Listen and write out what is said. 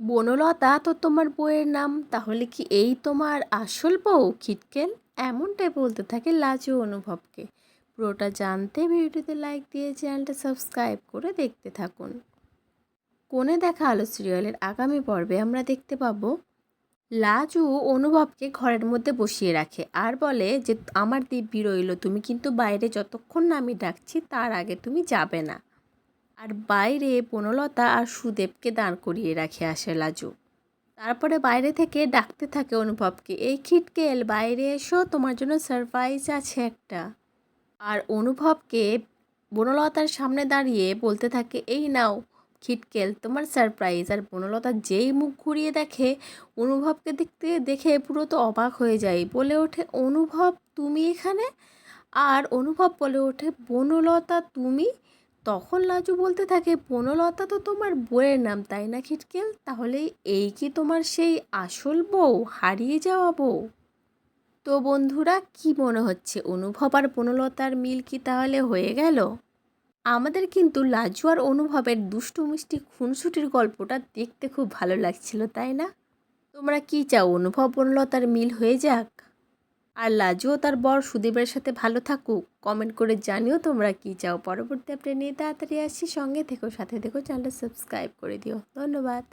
বনলতা, তো তোমার বইয়ের নাম, তাহলে কি এই তোমার আসল বউ খিটকেল? এমনটাই বলতে থাকে লাজু অনুভবকে। পুরোটা জানতে ভিডিওতে লাইক দিয়ে চ্যানেলটা সাবস্ক্রাইব করে দেখতে থাকুন। কোণে দেখা আলো সিরিয়ালের আগামী পর্বে আমরা দেখতে পাবো, লাজু অনুভবকে ঘরের মধ্যে বসিয়ে রাখে আর বলে যে, আমার দিব্যি রইল, তুমি কিন্তু বাইরে যতক্ষণ না আমি ডাকছি, তার আগে তুমি যাবে না। আর বাইরে বনলতা আর সুদেবকে দাঁড় করিয়ে রাখে আসে লাজু। তারপরে বাইরে থেকে ডাকতে থাকে অনুভবকে, এই খিটকেল, বাইরে এসো, তোমার জন্য সারপ্রাইজ আছে একটা। আর অনুভবকে বনলতার সামনে দাঁড়িয়ে বলতে থাকে, এই নাও খিটকেল, তোমার সারপ্রাইজ আর বনলতা যেই মুখ ঘুরিয়ে দেখে, অনুভবকে দেখতে, দেখে পুরো তো অবাক হয়ে যায়। বলে ওঠে, অনুভব, তুমি এখানে? আর অনুভব বলে ওঠে, বনলতা, তুমি? তখন লাজু বলতে থাকে, বনলতা তো তোমার বইয়ের নাম, তাই না খিটকেল? তাহলে এই কি তোমার সেই আসল বউ, হারিয়ে যাওয়া বউ? তো বন্ধুরা, কি মনে হচ্ছে? অনুভব আর বনলতার মিল কি তাহলে হয়ে গেল? আমাদের কিন্তু লাজু আর অনুভবের দুষ্টু মিষ্টি খুনসুটির গল্পটা দেখতে খুব ভালো লাগছিল, তাই না? তোমরা কি চাও, অনুভব বনলতার মিল হয়ে যাক? আর লাজুও তার বর সুদীপের সাথে ভালো থাকুক। কমেন্ট করে জানিও তোমরা কি চাও। পরবর্তী আপডেট নিয়ে তাড়াতাড়ি আসছি। সঙ্গে থেকো, সাথে থেকো চ্যানেলটা সাবস্ক্রাইব করে দিও। ধন্যবাদ।